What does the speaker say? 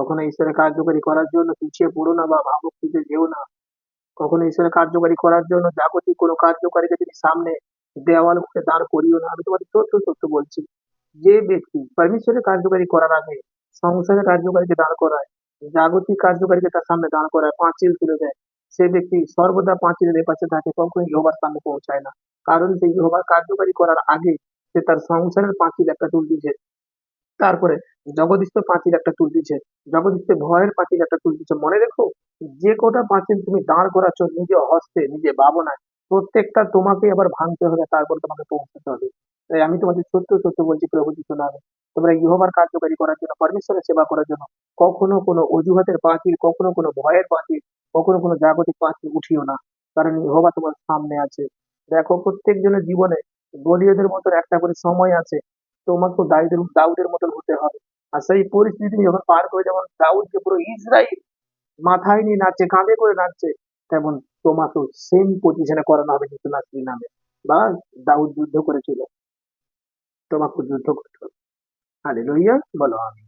কখনো ঈশ্বরের কার্যকারী করার জন্য পিছিয়ে পড়ো না বা ভাবুক্তিতে যেও না। কখনো ঈশ্বরের কার্যকারী করার জন্য জাগতিক কোনো কার্যকারীকে তুমি সামনে দেওয়াল মুখে দাঁড় করিও না, আমি তোমাদের সত্য সত্য বলছি। যে ব্যক্তি পরমেশ্বরের কার্যকারী করার আগে সংসারের কার্যকারীকে দাঁড় করায়, জাগতিক কার্যকারীকে তার সামনে দাঁড় করায়, পাঁচিল তুলে দেয়, সে ব্যক্তি সর্বদা পাঁচিলের এপাশে থাকে কখনো ইহোবার সামনে পৌঁছায় না। কারণ সেই ইহোবার কার্যকারী করার আগে সে তার সংসারের পাঁচিল একটা তুলতেছে তারপরে জগদীশ্ব পাঁচিল একটা তুলতেছে জগদীশ্বে ভয়ের পাঁচিল একটা তুলতেছে মনে রেখো, যে কটা পাঁচিল তুমি দাঁড় করাচ্ছ নিজে হস্তে নিজে ভাবনায়, প্রত্যেকটা তোমাকে আবার ভাঙতে হবে, তারপর তোমাকে পৌঁছতে হবে। তাই আমি তোমাদের সত্য সত্য বলছি, প্রভু যিশু নামে। তোমরা ইহোবার কার্যকারী করার জন্য, পরমেশ্বরের সেবা করার জন্য কখনো কোনো অজুহাতের পাঁচিল, কখনো কোনো ভয়ের পাঁচিল, কখনো কোনো জাগতিক পাঁচিল উঠিও না। কারণ ইহোবা তোমার সামনে আছে। দেখো, প্রত্যেকজনের জীবনে গলিয়দের মতন একটা করে সময় আছে। তোমাকেও দাউদের দাউদের মতন হতে হবে। আর সেই পরিস্থিতি যখন পার করে যেমন দাউদকে পুরো ইসরায়েল মাথায় নিয়ে নাচছে, কাঁধে করে নাচছে, তেমন তোমাকেও সেম পজিশনে করানো হবে যিশু নাসির নামে। বা দাউদ যুদ্ধ করেছিল। তোমাকে যুদ্ধ করতে হবে। আরে লইয়া বলো আমি